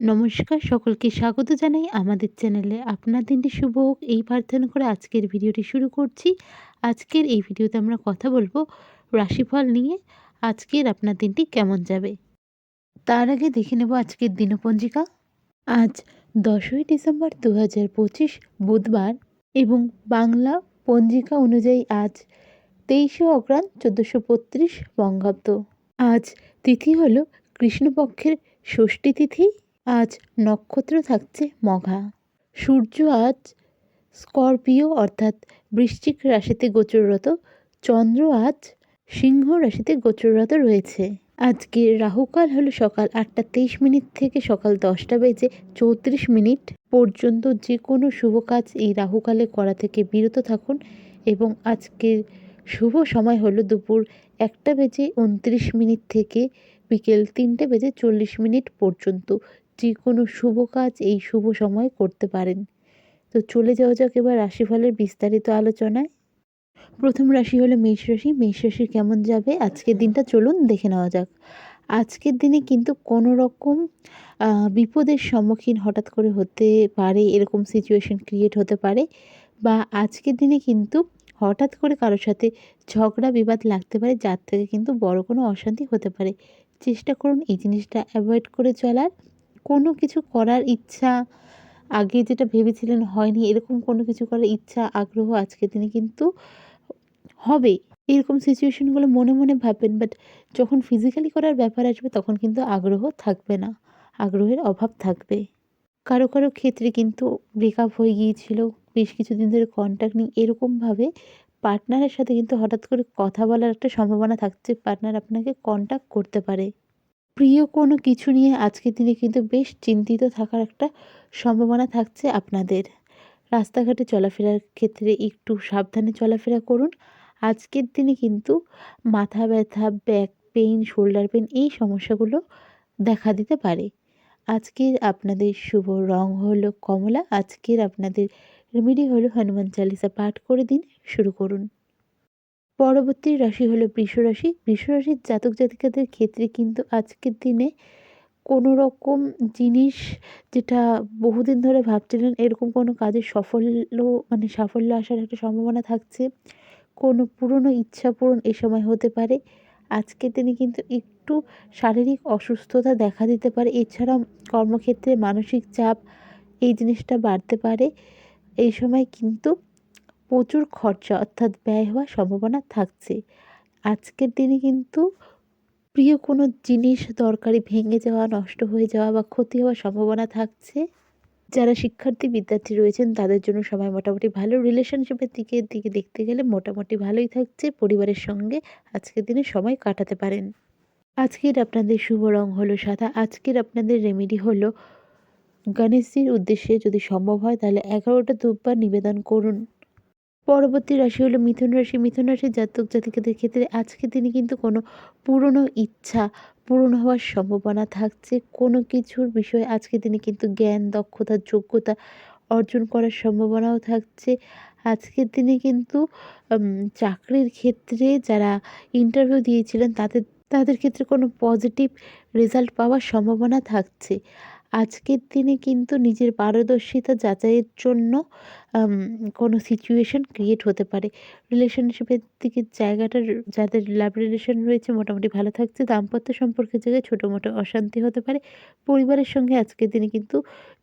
নমস্কার, সকলকে স্বাগত জানাই আমাদের চ্যানেলে। আপনার দিনটি শুভ হোক। এই প্রার্থনা করে আজকের ভিডিওটি শুরু করছি। আজকের এই ভিডিওতে আমরা কথা বলব রাশিফল নিয়ে। আজকের আপনার দিনটি কেমন যাবে? তার আগে দেখে নেব আজকের দিনপঞ্জিকা। আজ দশই ডিসেম্বর দু হাজার পঁচিশ বুধবার এবং বাংলা পঞ্জিকা অনুযায়ী আজ তেইশে অগ্রাণ চোদ্দোশো বত্রিশ বঙ্গাব্দ। আজ তিথি হল কৃষ্ণপক্ষের ষষ্ঠী তিথি। আজ নক্ষত্র থাকছে মঘা। সূর্য আজ স্করপিও অর্থাৎ বৃশ্চিক রাশিতে গোচররত, চন্দ্র আজ সিংহ রাশিতে গোচররত রয়েছে। আজকে রাহুকাল হলো সকাল আটটা তেইশ মিনিট থেকে সকাল দশটা বেজে চৌত্রিশ মিনিট পর্যন্ত যে কোনো শুভ কাজ এই রাহুকালে করা থেকে বিরত থাকুন এবং আজকের শুভ সময় হলো দুপুর একটা বেজে উনত্রিশ মিনিট থেকে বিকেল তিনটে বেজে চল্লিশ মিনিট পর্যন্ত। যে কোনো শুভ কাজ এই শুভ সময় করতে পারেন। তো চলে যাওয়া যাক এবার রাশিফলের বিস্তারিত আলোচনায়। প্রথম রাশি হলো মেষ রাশি। মেষ রাশি কেমন যাবে? আজকের দিনটা চলুন দেখে নেওয়া যাক। আজকের দিনে কিন্তু কোনো রকম বিপদের সম্মুখীন হঠাৎ করে হতে পারে, এরকম সিচুয়েশন ক্রিয়েট হতে পারে বা আজকের দিনে কিন্তু হঠাৎ করে কারোর সাথে ঝগড়া, বিবাদ লাগতে পারে, যার থেকে কিন্তু বড় কোনো অশান্তি হতে পারে। চেষ্টা করুন এই জিনিসটা অ্যাভয়েড করে চলার। কোনো কিছু করার ইচ্ছা আগে যেটা ভেবেছিলেন হয়নি, এরকম কোনো কিছু করার ইচ্ছা, আগ্রহ আজকে দিনে কিন্তু হবে। এরকম সিচুয়েশনগুলো মনে মনে ভাববেন বাট যখন ফিজিক্যালি করার ব্যাপার আসবে, তখন কিন্তু আগ্রহ থাকবে না। আগ্রহের অভাব থাকবে। কারও কারও ক্ষেত্রে কিন্তু ব্রেকআপ হয়ে গিয়েছিল, বেশ কিছুদিন ধরে কন্ট্যাক্ট নেই, এরকমভাবে পার্টনারের সাথে কিন্তু হঠাৎ করে কথা বলার একটা সম্ভাবনা থাকছে পার্টনার আপনাকে কন্ট্যাক্ট করতে পারে। প্রিয় কোনো কিছু নিয়ে আজকের দিনে কিন্তু বেশ চিন্তিত থাকার একটা সম্ভাবনা থাকছে আপনাদের। রাস্তাঘাটে চলাফেরার ক্ষেত্রে একটু সাবধানে চলাফেরা করুন। আজকের দিনে কিন্তু মাথা ব্যথা ব্যাক পেইন শোল্ডার পেন এই সমস্যাগুলো দেখা দিতে পারে। আজকের আপনাদের শুভ রং হলো কমলা, আজকের আপনাদের রেমেডি হলো হনুমান চালিসা পাঠ করে দিন, শুরু করুন। পরবর্তী রাশি হলো বৃষ রাশি। বৃষ রাশির জাতক জাতিকাদের ক্ষেত্রে কিন্তু আজকের দিনে কোনো রকম জিনিস যেটা বহুদিন ধরে ভাবছিলেন, এরকম কোনো কাজের সাফল্য মানে সাফল্য আসার একটা সম্ভাবনা থাকছে, কোনো পুরনো ইচ্ছা পূরণ এ সময় হতে পারে। আজকের দিনে কিন্তু একটু শারীরিক অসুস্থতা দেখা দিতে পারে। এছাড়া কর্মক্ষেত্রে মানসিক চাপ এই জিনিসটা বাড়তে পারে। এই সময় কিন্তু প্রচুর খরচা অর্থাৎ ব্যয় হওয়ার সম্ভাবনা থাকছে। আজকের দিনে কিন্তু প্রিয় কোনো জিনিস দরকারি ভেঙে যাওয়া, নষ্ট হয়ে যাওয়া বা ক্ষতি হওয়ার সম্ভাবনা থাকছে। যারা শিক্ষার্থী, বিদ্যার্থী রয়েছেন, তাদের জন্য সময় মোটামুটি ভালো। রিলেশনশিপের দিকে দিকে দেখতে গেলে মোটামুটি ভালোই থাকছে। পরিবারের সঙ্গে আজকের দিনে সময় কাটাতে পারেন। আজকের আপনাদের শুভ রং হলো সাদা। আজকের আপনাদের রেমেডি হলো গণেশজির উদ্দেশ্যে যদি সম্ভব হয় তাহলে এগারোটা দুব্বার নিবেদন করুন। পরবর্তী রাশি হলো মিথুন রাশি। মিথুন রাশির জাতক জাতিকাদের ক্ষেত্রে আজকে তিনি কিন্তু কোনো পুরনো ইচ্ছা, পূরণ হওয়ার সম্ভাবনা থাকছে। কোনো কিছুর বিষয়ে আজকে তিনি কিন্তু জ্ঞান, দক্ষতা, যোগ্যতা অর্জন করার সম্ভাবনাও থাকছে। আজকের দিনে কিন্তু চাকরির ক্ষেত্রে যারা ইন্টারভিউ দিয়েছিলেন, তাদের তাদের ক্ষেত্রে কোনো পজিটিভ রেজাল্ট পাওয়ার সম্ভাবনা থাকছে। আজকের দিনে কিন্তু নিজের পারদর্শিতা যাচাইয়ের জন্য কোনো সিচুয়েশন ক্রিয়েট হতে পারে। রিলেশনশিপের দিকে জায়গাটার, যাদের লাভ রিলেশন রয়েছে মোটামুটি ভালো থাকছে, দাম্পত্য সম্পর্কের জায়গায় ছোটো মোটো অশান্তি হতে পারে। পরিবারের সঙ্গে আজকের দিনে কিন্তু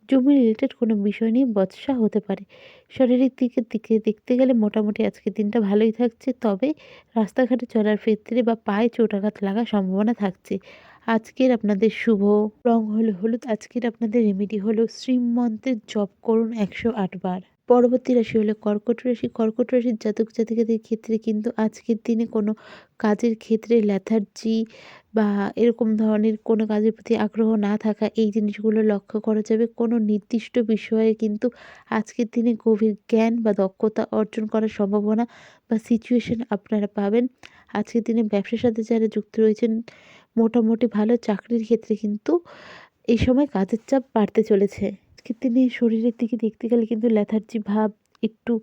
জমি রিলেটেড কোনো বিষয় নিয়ে বৎসা হতে পারে। শারীরিক দিকের দিকে দেখতে গেলে মোটামুটি আজকের দিনটা ভালোই থাকছে, তবে রাস্তাঘাটে চলার ক্ষেত্রে বা পায়ে চোটাঘাত লাগার সম্ভাবনা থাকছে। আজকের আপনাদের শুভ রং হলো হলুদ, আজকের আপনাদের রেমেডি হলো শ্রীমন্ত্রের জপ করুন একশো আটবার পরবর্তী রাশি হলো কর্কট রাশি, কর্কট রাশির জাতক জাতিকাদের ক্ষেত্রে কিন্তু আজকের দিনে কোনো কাজের ক্ষেত্রে ল্যাথার্জি বা এরকম ধরনের কোনো কাজের প্রতি আগ্রহ না থাকা এই জিনিসগুলো লক্ষ্য করা যাবে। কোনো নির্দিষ্ট বিষয়ে কিন্তু আজকের দিনে গভীর জ্ঞান বা দক্ষতা অর্জন করার সম্ভাবনা বা সিচুয়েশন আপনারা পাবেন। আজকের দিনে ব্যবসার সাথে যারা যুক্ত রয়েছেন, মোটামুটি ভালো চাকরির ক্ষেত্রে কিন্তু এই সময় কাজের চাপ বাড়তে চলেছে। আজকের দিনে শরীরের দিকে দেখতে গেলে কিন্তু ল্যাথার্জি ভাব, একটু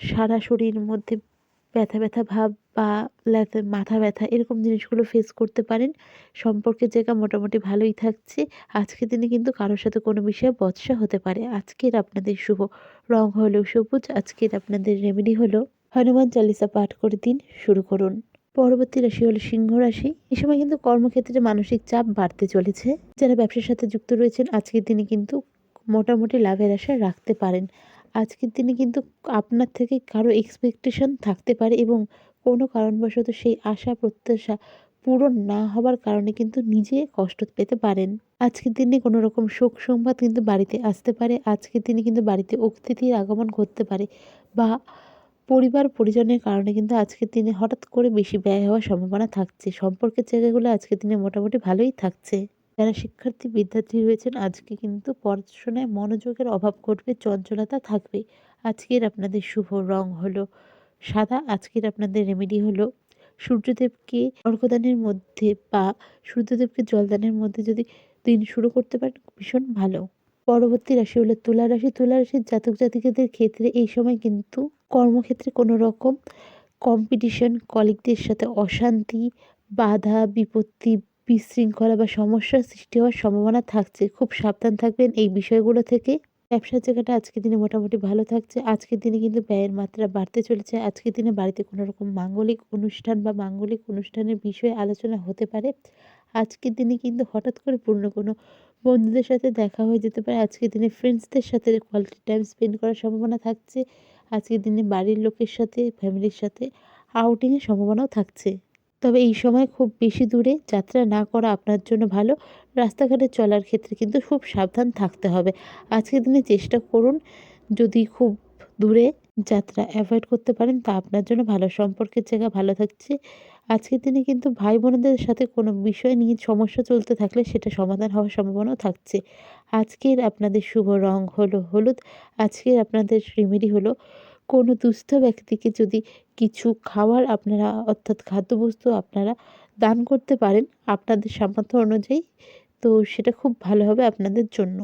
সারা শরীরের মধ্যে ব্যথা ব্যথা ভাব বা মাথা ব্যথা এরকম জিনিসগুলো ফেস করতে পারেন। সম্পর্কের জায়গা মোটামুটি ভালোই থাকছে। আজকের দিনে কিন্তু কারোর সাথে কোনো বিষয়ে বৎসা হতে পারে। আজকের আপনাদের শুভ রং হলো সবুজ, আজকের আপনাদের রেমেডি হলো হনুমান চালিসা পাঠ করে দিন শুরু করুন। পরবর্তী রাশি হলো সিংহ রাশি। এই সময় কিন্তু কর্মক্ষেত্রে মানসিক চাপ বাড়তে চলেছে। যারা ব্যবসার সাথে যুক্ত রয়েছেন, আজকের দিনে কিন্তু মোটামুটি লাভের আশা রাখতে পারেন। আজকের দিনে কিন্তু আপনার থেকে কারও এক্সপেকটেশন থাকতে পারে এবং কোনো কারণবশত সেই আশা, প্রত্যাশা পূরণ না হবার কারণে কিন্তু নিজে কষ্ট পেতে পারেন। আজকের দিনে কোনো রকম শোক সংবাদ কিন্তু বাড়িতে আসতে পারে। আজকের দিনে কিন্তু বাড়িতে অতিথির আগমন ঘটতে পারে বা পরিবার, পরিজনের কারণে কিন্তু আজকের দিনে হঠাৎ করে বেশি ব্যয় হওয়ার সম্ভাবনা থাকছে। সম্পর্কের জায়গাগুলো আজকের দিনে মোটামুটি ভালোই থাকছে। যারা শিক্ষার্থী, বিদ্যার্থী রয়েছেন, আজকে কিন্তু পড়াশোনায় মনোযোগের অভাব ঘটবে, চঞ্চলতা থাকবে। আজকের আপনাদের শুভ রং হলো সাদা, আজকের আপনাদের রেমেডি হলো সূর্যদেবকে অর্ঘদানের মধ্যে বা সূর্যদেবকে জলদানের মধ্যে যদি দিন শুরু করতে পারেন, ভীষণ ভালো। পরবর্তী রাশি হলো তুলা রাশি। তুলা রাশির জাতক জাতিকাদের ক্ষেত্রে এই সময় কিন্তু কর্মক্ষেত্রে কোনো রকম কম্পিটিশন কলিগদের সাথে অশান্তি, বাধা, বিপত্তি, বিশৃঙ্খলা বা সমস্যার সৃষ্টি হওয়ার সম্ভাবনা থাকছে। খুব সাবধান থাকবেন এই বিষয়গুলো থেকে। ব্যবসার জায়গাটা আজকের দিনে মোটামুটি ভালো থাকছে। আজকের দিনে কিন্তু ব্যয়ের মাত্রা বাড়তে চলেছে। আজকের দিনে বাড়িতে কোনো রকম মাঙ্গলিক অনুষ্ঠান বা মাঙ্গলিক অনুষ্ঠানের বিষয়ে আলোচনা হতে পারে। আজকের দিনে কিন্তু হঠাৎ করে পূর্ণ কোনো বন্ধুদের সাথে দেখা হয়ে যেতে পারে। আজকের দিনে ফ্রেন্ডসদের সাথে কোয়ালিটি টাইম স্পেন্ড করার সম্ভাবনা থাকছে। আজকের দিনে বাড়ির লোকের সাথে, ফ্যামিলির সাথে আউটিংয়ের সম্ভাবনাও থাকছে। তবে এই সময় খুব বেশি দূরে যাত্রা না করা আপনার জন্য ভালো। রাস্তাঘাটে চলার ক্ষেত্রে কিন্তু খুব সাবধান থাকতে হবে। আজকের দিনে চেষ্টা করুন যদি খুব দূরে যাত্রা অ্যাভয়েড করতে পারেন, তা আপনার জন্য ভালো। সম্পর্কের জায়গা ভালো থাকছে। আজকের দিনে কিন্তু ভাই বোনদের সাথে কোনো বিষয় নিয়ে সমস্যা চলতে থাকলে সেটা সমাধান হওয়ার সম্ভাবনাও থাকছে। আজকের আপনাদের শুভ রং হলো হলুদ, আজকের আপনাদের রেমেডি হলো কোনো দুস্থ ব্যক্তিকে যদি কিছু খাওয়ার আপনারা, অর্থাৎ খাদ্যবস্তু আপনারা দান করতে পারেন আপনাদের সামর্থ্য অনুযায়ী, তো সেটা খুব ভালো হবে আপনাদের জন্য।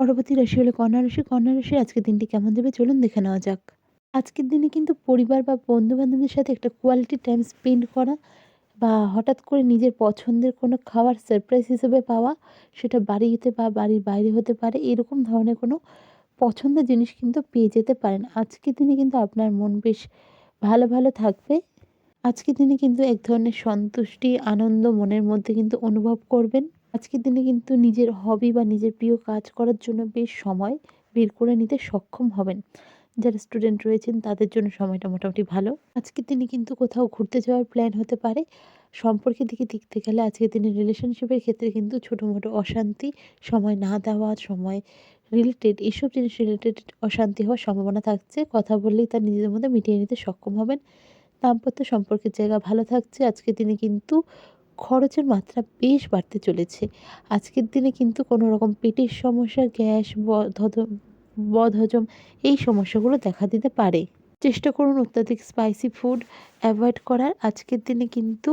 পরবর্তী রাশি হলো কন্যা রাশি। কন্যা রাশি আজকের দিনটি কেমন যাবে চলুন দেখে নেওয়া যাক। আজকের দিনে কিন্তু পরিবার বা বন্ধু বান্ধবদের সাথে একটা কোয়ালিটি টাইম স্পেন্ড করা বা হঠাৎ করে নিজের পছন্দের কোনো খাবার সারপ্রাইজ হিসেবে পাওয়া, সেটা বাড়িতে বা বাড়ির বাইরে হতে পারে, এরকম ধরনের কোনো পছন্দের জিনিস কিন্তু পেয়ে যেতে পারেন। আজকের দিনে কিন্তু আপনার মন বেশ ভালো ভালো থাকবে। আজকের দিনে কিন্তু এক ধরনের সন্তুষ্টি, আনন্দ মনের মধ্যে কিন্তু অনুভব করবেন। আজকের দিনে কিন্তু নিজের হবি বা নিজের প্রিয় কাজ করার জন্য বেশ সময় বের করে নিতে সক্ষম হবেন। যারা স্টুডেন্ট রয়েছেন, তাদের জন্য সময়টা মোটামুটি ভালো। আজকের দিনে কিন্তু কোথাও ঘুরতে যাওয়ার প্ল্যান হতে পারে। সম্পর্কের দিকে দেখতে গেলে আজকের দিনে রিলেশনশিপের ক্ষেত্রে কিন্তু ছোটো মোটো অশান্তি, সময় না দেওয়া, সময় রিলেটেড এসব জিনিস রিলেটেড অশান্তি হওয়ার সম্ভাবনা থাকছে। কথা বললেই তার নিজেদের মধ্যে মিটিয়ে নিতে সক্ষম হবেন। দাম্পত্য সম্পর্কের জায়গা ভালো থাকছে। আজকের দিনে কিন্তু খরচের মাত্রা বেশ বাড়তে চলেছে। আজকের দিনে কিন্তু কোনো রকম পেটের সমস্যা, গ্যাস বদহজম এই সমস্যাগুলো দেখা দিতে পারে। চেষ্টা করুন অত্যাধিক স্পাইসি ফুড অ্যাভয়েড করার। আজকের দিনে কিন্তু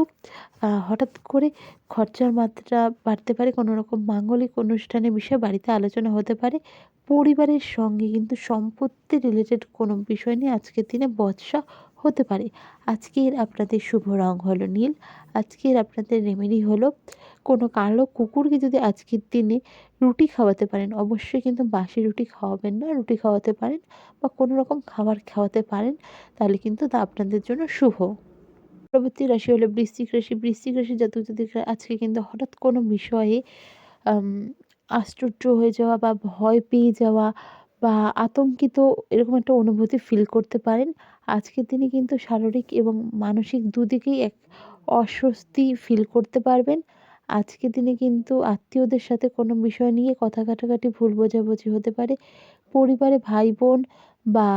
হঠাৎ করে খরচার মাত্রা বাড়তে পারে। কোনো রকম মাঙ্গলিক অনুষ্ঠানের বিষয়ে বাড়িতে আলোচনা হতে পারে। পরিবারের সঙ্গে কিন্তু সম্পত্তি রিলেটেড কোনো বিষয় নিয়ে আজকের দিনে বচসা হতে পারে। আজকের আপনাদের শুভ রং হলো নীল। আজকের আপনাদের রেমেডি হলো কোনো কালো কুকুরকে যদি আজকের দিনে রুটি খাওয়াতে পারেন, অবশ্যই কিন্তু বাসি রুটি খাওয়াবেন না, রুটি খাওয়াতে পারেন বা কোনো রকম খাবার খাওয়াতে পারেন, তাহলে কিন্তু তা আপনাদের জন্য শুভ। পরবর্তী রাশি হলো বৃশ্চিক রাশি। বৃশ্চিক রাশি জাতক জাতিকরা আজকে কিন্তু হঠাৎ কোনো বিষয়ে আশ্চর্য হয়ে যাওয়া বা ভয় পেয়ে যাওয়া বা আতঙ্কিত এরকম একটা অনুভূতি ফিল করতে পারেন। আজকের দিনে কিন্তু শারীরিক এবং মানসিক দুদিকেই এক অস্বস্তি ফিল করতে পারবেন। আজকের দিনে কিন্তু আত্মীয়দের সাথে কোনো বিষয় নিয়ে কথা কাটাকাটি, ভুল বোঝাবুঝি হতে পারে। পরিবারে ভাই বোন বা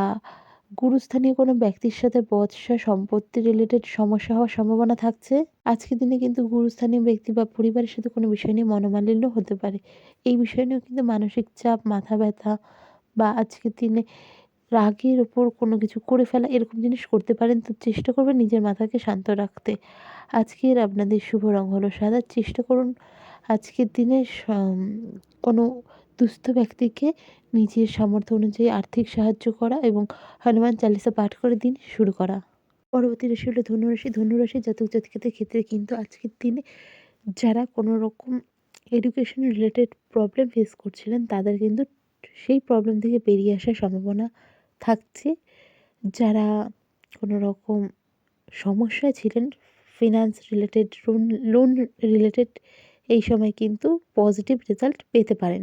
গুরুস্থানীয় কোনো ব্যক্তির সাথে বৎসা সম্পত্তি রিলেটেড সমস্যা হওয়ার সম্ভাবনা থাকছে। আজকের দিনে কিন্তু গুরুস্থানীয় ব্যক্তি বা পরিবারের সাথে কোনো বিষয় নিয়ে মনোমালিন্য হতে পারে। এই বিষয় নিয়েও কিন্তু মানসিক চাপ, মাথা ব্যথা বা আজকের দিনে রাগের ওপর কোনো কিছু করে ফেলা, এরকম জিনিস করতে পারেন, তো চেষ্টা করবেন নিজের মাথাকে শান্ত রাখতে। আজকের আপনাদের শুভ রং হলো সাদা। চেষ্টা করুন আজকের দিনে কোনো দুস্থ ব্যক্তিকে নিজের সামর্থ্য অনুযায়ী আর্থিক সাহায্য করা এবং হনুমান চালিসা পাঠ করে দিন, শুরু করা। পরবর্তী রাশি হলো ধনুরাশি ধনুরাশি জাতক জাতিকাদের ক্ষেত্রে কিন্তু আজকের দিনে যারা কোনো রকম এডুকেশন রিলেটেড প্রবলেম ফেস করছিলেন, তাদের কিন্তু সেই প্রবলেম থেকে বেরিয়ে আসার সম্ভাবনা থাকছে। যারা কোনো রকম সমস্যায় ছিলেন finance related loan loan related এই সময় কিন্তু পজিটিভ রেজাল্ট পেতে পারেন।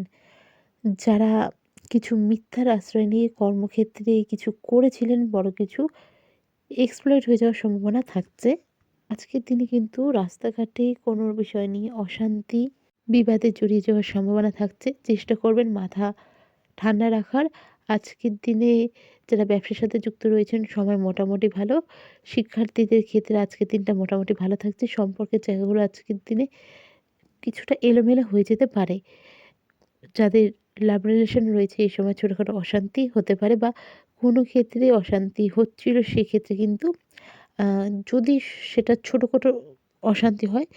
যারা কিছু মিথ্যার আশ্রয় নিয়ে কর্মক্ষেত্রে কিছু করেছিলেন, বড় কিছু এক্সপ্লয়েট হয়ে যাওয়ার সম্ভাবনা থাকছে। আজকের দিনে কিন্তু রাস্তাঘাটে কোনো বিষয় নিয়ে অশান্তি, বিবাদে জড়িয়ে যাওয়ার সম্ভাবনা থাকছে। চেষ্টা করবেন মাথা ঠান্ডা রাখার। আজকের দিনে যারা ব্যবসার সাথে যুক্ত রয়েছেন সময় মোটামুটি ভালো। শিক্ষার্থীদের ক্ষেত্রে আজকের দিনটা মোটামুটি ভালো থাকছে। সম্পর্কের জায়গাগুলো আজকের দিনে কিছুটা এলোমেলো হয়ে যেতে পারে। যাদের লাভ রিলেশন রয়েছে, এই সময় ছোটোখাটো অশান্তি হতে পারে বা কোনো ক্ষেত্রে অশান্তি হচ্ছিল, সেক্ষেত্রে কিন্তু যদি সেটা ছোটোখাটো অশান্তি হয়,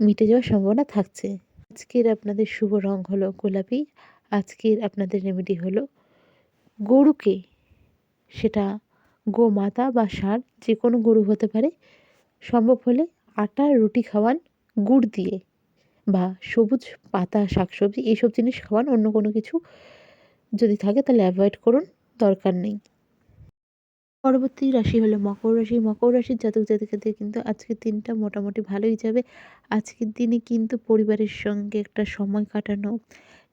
মিটে যাওয়ার সম্ভাবনা থাকছে। আজকের আপনাদের শুভ রং হলো গোলাপি। আজকের আপনাদের রেমেডি হলো গরুকে, সেটা গোমাতা বা ষাঁড় যে কোনো গরু হতে পারে, সম্ভব হলে আটার রুটি খাওয়ান, গুড় দিয়ে বা সবুজ পাতা, শাকসবজি, এইসব জিনিস খাওয়ান, অন্য কোনো কিছু যদি থাকে তাহলে অ্যাভয়েড করুন, দরকার নেই। পরবর্তী রাশি হলো মকর রাশি। মকর রাশির জাতক জাতিকাদের কিন্তু আজকের দিনটা মোটামুটি ভালোই যাবে। আজকের দিনে কিন্তু পরিবারের সঙ্গে একটা সময় কাটানো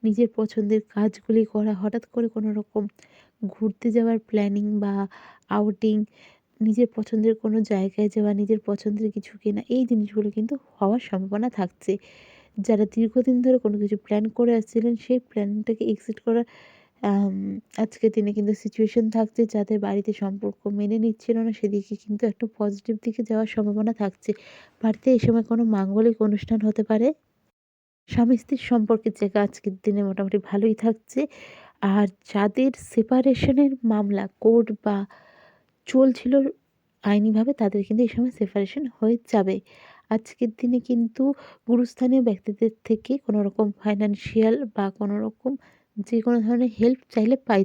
নিজের পছন্দের কাজগুলি করা, হঠাৎ করে কোনো রকম ঘুরতে যাওয়ার প্ল্যানিং বা আউটিং নিজের পছন্দের কোনো জায়গায় যাওয়া, নিজের পছন্দের কিছু কেনা, এই জিনিসগুলো কিন্তু হওয়ার সম্ভাবনা থাকছে। যারা দীর্ঘদিন ধরে কোনো কিছু প্ল্যান করে আসছিলেন, সেই প্ল্যানটাকে এক্সিট করার আজকের দিনে কিন্তু সিচুয়েশন থাকছে। যাদের বাড়িতে সম্পর্ক মেনে নিচ্ছিল না, সেদিকে কিন্তু একটা পজিটিভ দিকে যাওয়ার সম্ভাবনা থাকছে। বাড়িতে এই সময় কোনো মাঙ্গলিক অনুষ্ঠান হতে পারে? স্বামী স্ত্রীর সম্পর্কের জায়গা আজকের দিনে মোটামুটি ভালোই থাকছে। আর যাদের সেপারেশনের মামলা কোর্ট বা চলছিল আইনিভাবে তাদের কিন্তু এই সময় সেপারেশন হয়ে যাবে। আজকের দিনে কিন্তু গুরুস্থানীয় ব্যক্তিদের থেকে কোনো রকম ফাইন্যান্সিয়াল বা কোনো রকম যে কোনো ধরনের হেল্প চাইলে পাই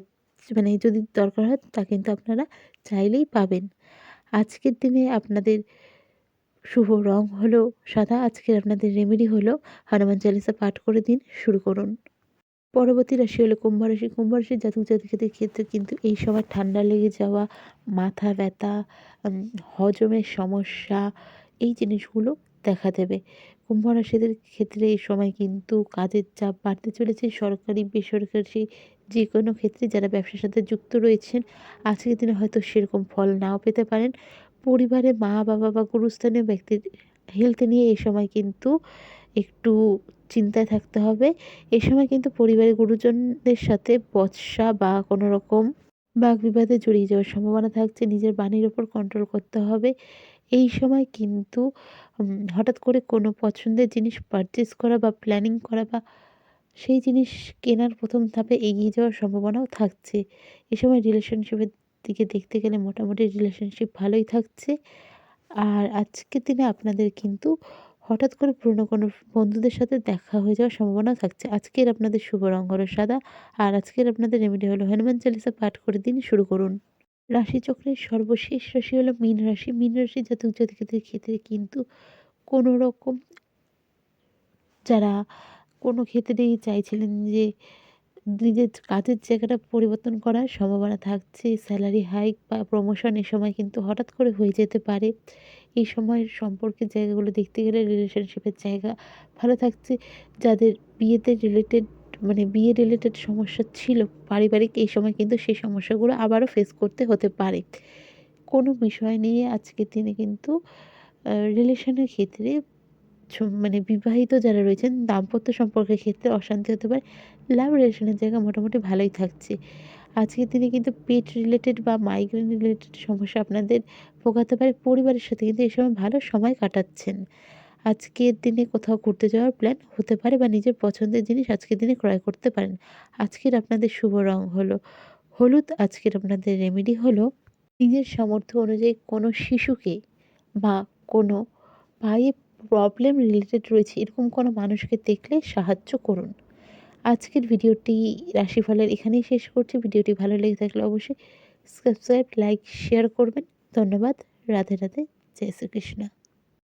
মানে যদি দরকার হয় তা কিন্তু আপনারা চাইলেই পাবেন। আজকের দিনে আপনাদের শুভ রং হলো সাদা। আজকের আপনাদের রেমেডি হলো হনুমান চালিসা পাঠ করে দিন, শুরু করুন। পরবর্তী রাশি হলো কুম্ভ রাশি। কুম্ভ রাশির জাতক জাতিকাদের ক্ষেত্রে কিন্তু এই সময় ঠান্ডা লেগে যাওয়া, মাথা ব্যথা হজমের সমস্যা, এই জিনিসগুলো দেখা দেবে। কুম্ভ রাশিদের ক্ষেত্রে এই সময় কিন্তু কাজের চাপ বাড়তে চলেছে। সরকারি, বেসরকারি যে কোনো ক্ষেত্রে যারা ব্যবসার সাথে যুক্ত রয়েছেন, আজকের দিনে হয়তো সেরকম ফল নাও পেতে পারেন। পরিবারে মা, বাবা বা গুরুস্থানীয় ব্যক্তির হেলথ নিয়ে এই সময় কিন্তু একটু চিন্তায় থাকতে হবে। এ সময় কিন্তু পরিবারের গুরুজনদের সাথে বচসা বা কোনো রকম বাক বিবাদে জড়িয়ে যাওয়ার সম্ভাবনা থাকছে। নিজের বাণীর ওপর কন্ট্রোল করতে হবে। এই সময় কিন্তু হঠাৎ করে কোনো পছন্দের জিনিস পারচেস করা বা প্ল্যানিং করা বা সেই জিনিস কেনার প্রথম ধাপে এগিয়ে যাওয়ার সম্ভাবনাও থাকছে। এ সময় রিলেশনশিপের দিকে দেখতে গেলে মোটামুটি রিলেশনশিপ ভালোই থাকছে। আর আজকের দিনে আপনাদের কিন্তু হঠাৎ করে পুরনো কোনো বন্ধুদের সাথে দেখা হয়ে যাওয়ার সম্ভাবনাও থাকছে। আজকের আপনাদের শুভ রঙ হলো সাদা, আর আজকের আপনাদের রেমেডি হলো হনুমান চালিসা পাঠ করে দিন শুরু করুন। রাশিচক্রের সর্বশেষ রাশি হলো মীন রাশি। মীন রাশি জাতক জাতিকাদের ক্ষেত্রে কিন্তু কোনো রকম যারা কোনো ক্ষেত্রেই চাইছিলেন যে নিজের কাজের জায়গাটা পরিবর্তন করার সম্ভাবনা থাকছে স্যালারি হাইক বা প্রমোশন এ সময় কিন্তু হঠাৎ করে হয়ে যেতে পারে। এই সময়ের সম্পর্কের জায়গাগুলো দেখতে গেলে রিলেশনশিপের জায়গা ভালো থাকছে। যাদের বিয়েতে রিলেটেড মানে বিয়ে রিলেটেড সমস্যা ছিল, পারিবারিক এই সময় কিন্তু সেই সমস্যাগুলো আবারও ফেস করতে হতে পারে। কোনো বিষয় নিয়ে আজকের দিনে কিন্তু রিলেশনের ক্ষেত্রে মানে বিবাহিত যারা রয়েছেন, দাম্পত্য সম্পর্কের ক্ষেত্রে অশান্তি হতে পারে। লাভ রিলেশনের জায়গা মোটামুটি ভালোই থাকছে। আজকের দিনে কিন্তু পেট রিলেটেড বা মাইগ্রেন রিলেটেড সমস্যা আপনাদের ভোগাতে পারে। পরিবারের সাথে কিন্তু এই সময় ভালো সময় কাটাচ্ছেন। আজকের দিনে কোথাও ঘুরতে যাওয়ার প্ল্যান হতে পারে বা নিজের পছন্দের জিনিস আজকের দিনে ক্রয় করতে পারেন। আজকের আপনাদের শুভ রং হলো হলুদ, আজকের আপনাদের রেমেডি হলো নিজের সামর্থ্য অনুযায়ী কোনো শিশুকে বা কোনো পায়ে প্রবলেম রিলেটেড রয়েছে, এরকম কোনো মানুষকে দেখলে সাহায্য করুন। আজকের ভিডিওটি রাশিফলের এখানেই শেষ করছি। ভিডিওটি ভালো লেগে থাকলে অবশ্যই সাবস্ক্রাইব লাইক শেয়ার করবেন। ধন্যবাদ। রাধে রাধে। জয় শ্রীকৃষ্ণ।